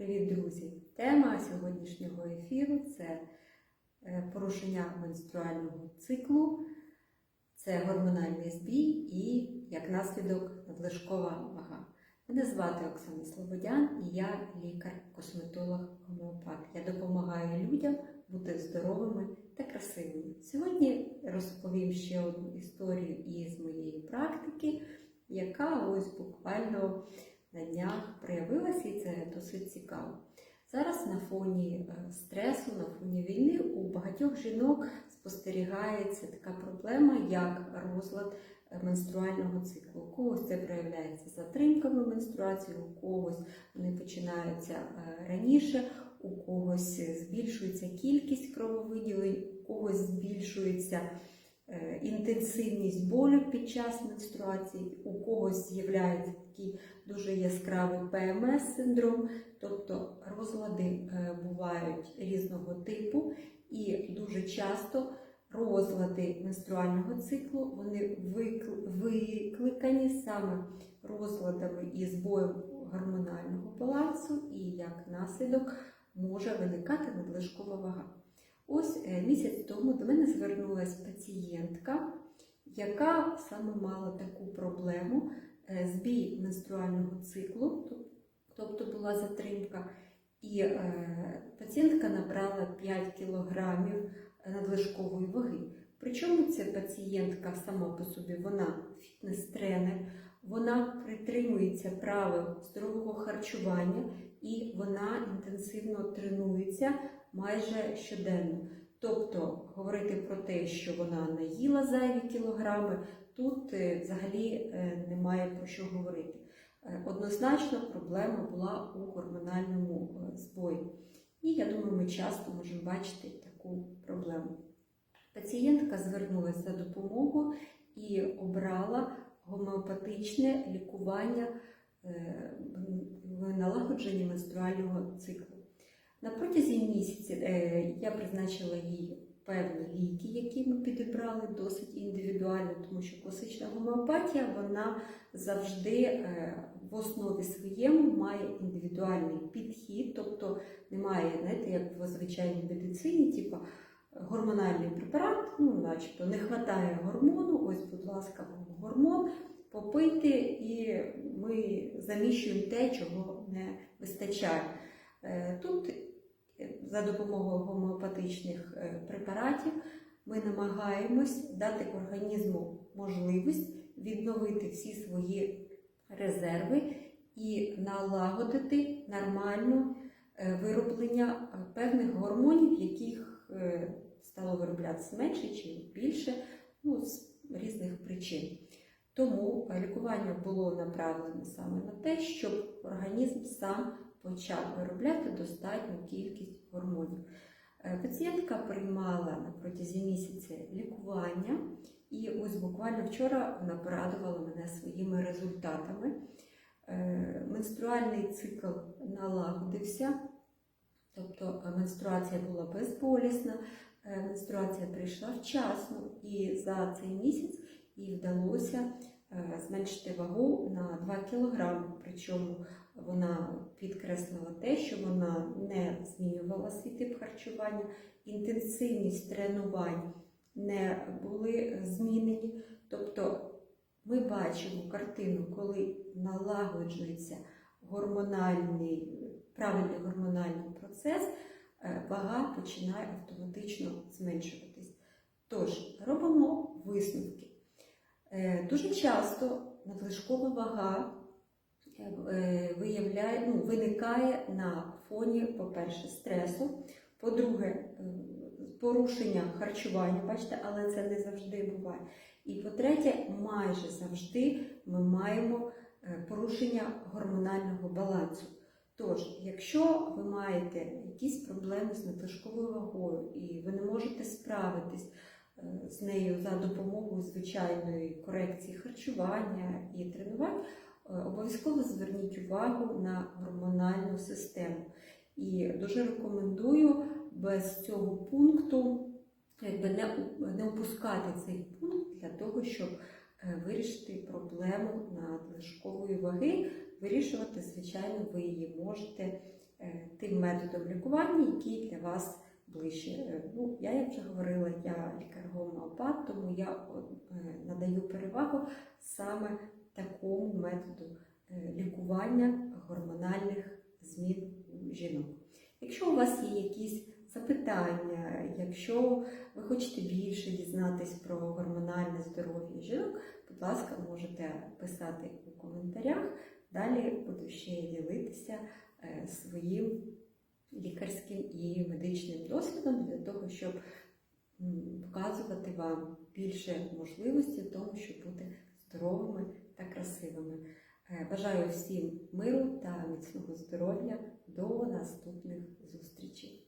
Привіт, друзі! Тема сьогоднішнього ефіру це е, порушення менструального циклу, це гормональний збій і, як наслідок, надлишкова вага. Мене звати Оксана Слободян і я лікар-косметолог гомеопат. Я допомагаю людям бути здоровими та красивими. Сьогодні розповім ще одну історію із моєї практики, яка ось буквально на днях проявилася, і це досить цікаво. Зараз на фоні е, стресу, на фоні війни у багатьох жінок спостерігається така проблема, як розлад е, менструального циклу. У когось це проявляється затримками менструації, у когось вони починаються е, раніше, у когось збільшується кількість крововиділень, у когось збільшується інтенсивність болю під час менструації, у когось з'являється такий дуже яскравий ПМС-синдром, тобто розлади е, бувають різного типу, і дуже часто розлади менструального циклу вони викликані саме розладами і збоєм гормонального балансу, і як наслідок може виникати надлишкова вага. Ось е, місяць тому до мене звернулася пацієнтка, яка саме мала таку проблему е, збій менструального циклу, тобто була затримка, і е, пацієнтка набрала 5 кілограмів надлишкової ваги. Причому ця пацієнтка сама по собі вона фітнес-тренер, вона притримується правил здорового харчування і вона інтенсивно тренується майже щоденно. Тобто говорити про те, що вона не їла зайві кілограми, тут е, взагалі е, немає про що говорити. Е, Однозначно проблема була у гормональному збої. І я думаю, ми часто можемо бачити таку проблему. Пацієнтка звернулася за допомогою і обрала гомеопатичне лікування в налагодженні менструального циклу. На протязі місяця е, я призначила їй певні ліки, які ми підібрали досить індивідуально, тому що класична гомеопатія вона завжди е, в основі своєму має індивідуальний підхід, тобто немає, знаєте, як в звичайній медицині, типу гормональний препарат, ну, начебто не вистачає гормону, ось, будь ласка, гормон, попийте, і ми заміщуємо те, чого не вистачає. Е, Тут е, за допомогою гомеопатичних е, препаратів ми намагаємось дати організму можливість відновити всі свої резерви і налагодити нормальне вироблення певних гормонів, яких стало вироблятися менше чи більше ну, з різних причин. Тому лікування було направлене саме на те, щоб організм сам почав виробляти достатню кількість гормонів. Е, Пацієнтка приймала на протязі місяця лікування, і ось буквально вчора вона порадувала мене своїми результатами. Е, Менструальний цикл налагодився, тобто е, менструація була безболісна, менструація прийшла вчасно, і за цей місяць їй вдалося зменшити вагу на 2 кг. Причому вона підкреслила те, що вона не змінювала свій тип харчування, інтенсивність тренувань не були змінені. Тобто ми бачимо картину, коли налагоджується гормональний, правильний гормональний процес, е, вага починає автоматично зменшуватись. Тож, робимо висновки. Е, Дуже часто надлишкова вага виявляє, ну, виникає на фоні, по-перше, стресу, по-друге, е, порушення харчування, бачите, але це не завжди буває. І по-третє, майже завжди ми маємо е, порушення гормонального балансу. Тож, якщо ви маєте якісь проблеми з надлишковою вагою і ви не можете справитись е, з нею за допомогою звичайної корекції харчування і тренувань, е, обов'язково зверніть увагу на гормональну систему. І дуже рекомендую без цього пункту якби не, не опускати цей пункт для того, щоб е, вирішити проблему надлишкової ваги. Вирішувати, звичайно, ви її можете е, тим методом лікування, який для вас ближче. Е, Ну, я, як вже говорила, я лікар-гомеопат, тому я е, надаю перевагу саме такому методу е, лікування гормональних змін жінок. Якщо у вас є якісь запитання, якщо ви хочете більше дізнатись про гормональне здоров'я жінок, будь ласка, можете писати у коментарях. Далі буду ще ділитися е, своїм лікарським і медичним досвідом для того, щоб показувати вам більше можливостей в тому, щоб бути здоровими та красивими. Е, Бажаю всім миру та міцного здоров'я. До наступних зустрічей!